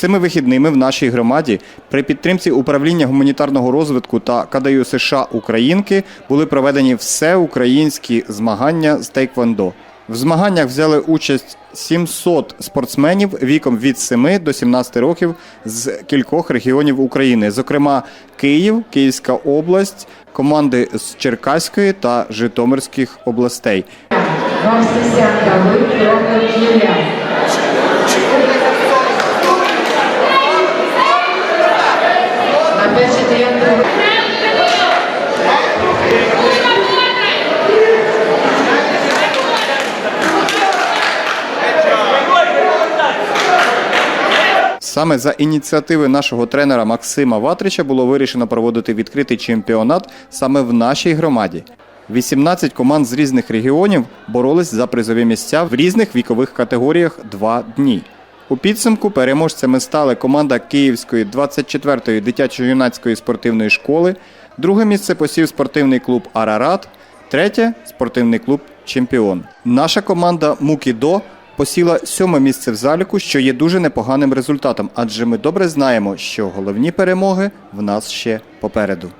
Цими вихідними в нашій громаді при підтримці управління гуманітарного розвитку та КДЮ США Українки були проведені всеукраїнські змагання з тейквондо. В змаганнях взяли участь 700 спортсменів віком від 7 до 17 років з кількох регіонів України, зокрема Київ, Київська область, команди з Черкаської та Житомирських областей. Вовсесянка, Саме за ініціативи нашого тренера Максима Ватрича було вирішено проводити відкритий чемпіонат саме в нашій громаді. 18 команд з різних регіонів боролись за призові місця в різних вікових категоріях два дні. У підсумку переможцями стали команда Київської 24-ї дитячо-юнацької спортивної школи, друге місце посів спортивний клуб Арарат, третє спортивний клуб Чемпіон. Наша команда Мукідо посіла сьоме місце в заліку, що є дуже непоганим результатом, адже ми добре знаємо, що головні перемоги в нас ще попереду.